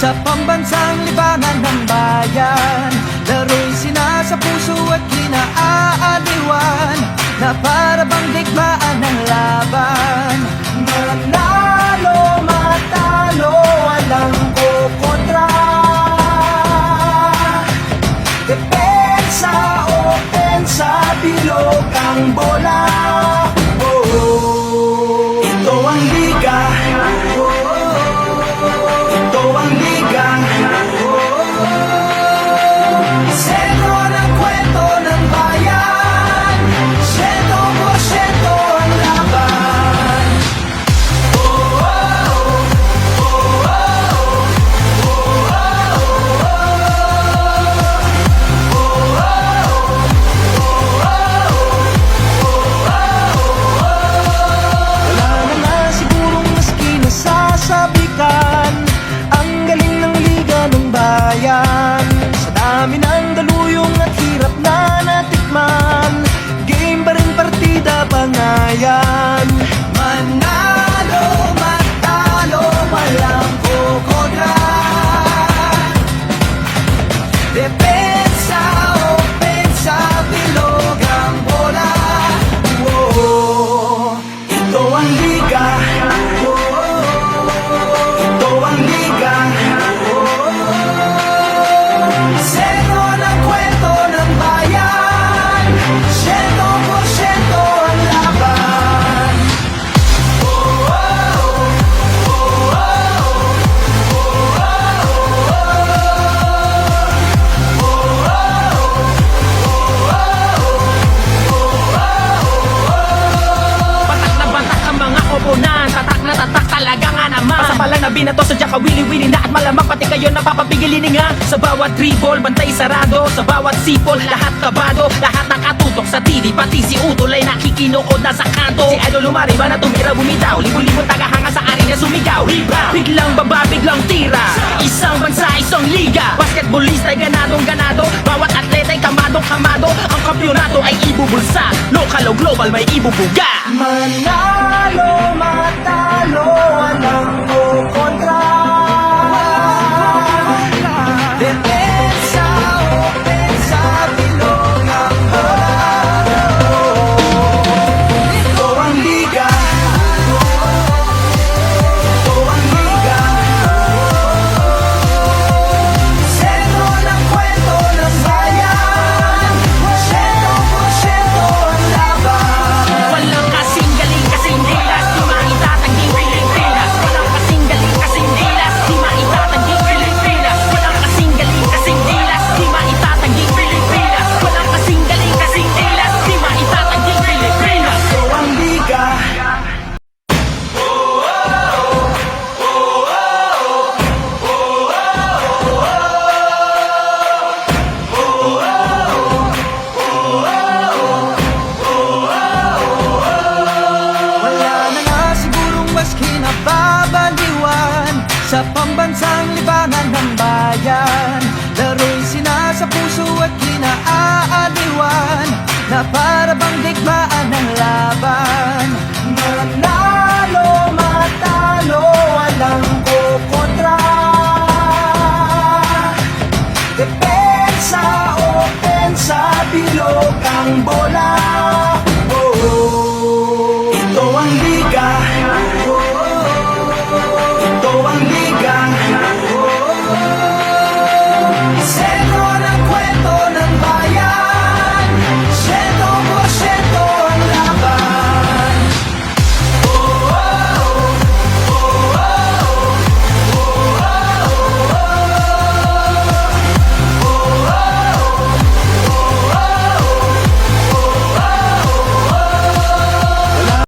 Sa pambansang libangan ng bayan Laro'y sinasa puso at kinaaaliwan Na para bang digmaan ng laban bayan Tatak na tatak talaga nga naman pala na binato sa ka wili-wili na At malamang pati kayo napapapigilin nga. Sa bawat dribble, bantay sarado Sa bawat sipol, lahat kabado Lahat nakatutok sa TV Pati si Utol ay nakikinukod na sa kanto. Si Idol lumariba na tumira bumitaw Libo-libong tagahanga sa arena sumigaw. Rebound, biglang baba, biglang tira. Isang bansa, isang liga. Basketballista ay ganadong ganado. Bawat atleta ay kamadong kamado. Ang kampyonato ay ibubulsa. Local o global may ibubuga. Manalo, matalo, walang Bilog ang bola